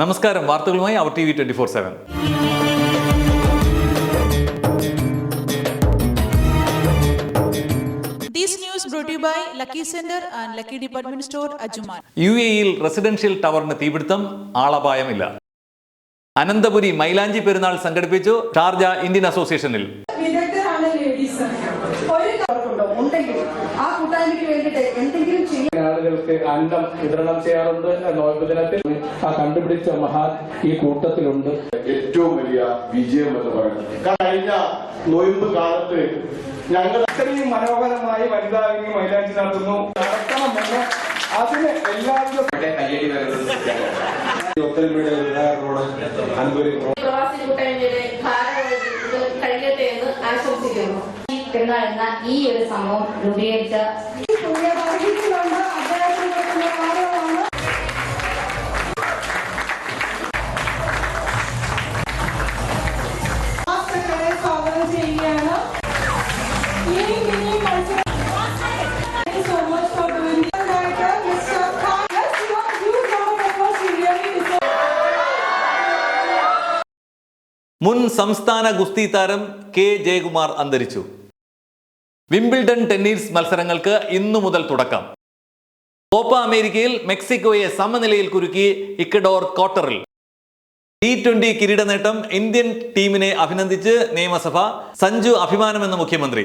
നമസ്കാരം. വാർത്തകളുമായി our T V twenty four seven. U എയിൽ റെസിഡൻഷ്യൽ ടവറിന് തീപിടുത്തം ആളപായമില്ല. അനന്തപുരി മൈലാഞ്ചി പെരുന്നാൾ സംഘടിപ്പിച്ചു ഷാർജ ഇന്ത്യൻ അസോസിയേഷനിൽ. വിദഗ്ധരാണ് ലേഡീസ് ഒരു ഉണ്ടെങ്കിൽ ആ കൂട്ടായ്മയ്ക്ക് വേണ്ടിയിട്ട് എന്തെങ്കിലും ആളുകൾക്ക് അന്നം വിതരണം ചെയ്യാറുണ്ട് നോയമ്പ് ദിനത്തിൽ ആ കണ്ടുപിടിച്ച മഹാൻ ഈ കൂട്ടത്തിലുണ്ട്. ഏറ്റവും വലിയ വിജയം എന്ന് പറയുന്നത്. കഴിഞ്ഞ നോയമ്പ് കാലത്ത് ഞങ്ങൾ അത്രയും മനോഹരമായി വനിതാവിനെ മൈലാഞ്ചി നടത്തുന്നു. നടക്കണമെന്ന് അതിന് എല്ലാവരും ഒത്തൊരുമയുടെ കൂട്ടായ്മയുടെ ഭാരവാഹികൾ കഴിയട്ടെ എന്ന് ആശംസിക്കുന്നു. എന്ന ഈ ഒരു സംഭവം രൂപീകരിച്ച മുൻ സംസ്ഥാന ഗുസ്തി താരം കെ ജയകുമാർ അന്തരിച്ചു. വിംബിൾഡൺ ടെന്നീസ് മത്സരങ്ങൾക്ക് ഇന്നു മുതൽ തുടക്കം. കോപ്പ അമേരിക്കയിൽ മെക്സിക്കോയെ സമനിലയിൽ കുരുക്കി ഇക്കഡോർ ക്വാർട്ടറിൽ. ടി ട്വന്റി കിരീട നേട്ടം ഇന്ത്യൻ ടീമിനെ അഭിനന്ദിച്ച് നിയമസഭ. സഞ്ജു അഭിമാനമെന്ന് മുഖ്യമന്ത്രി.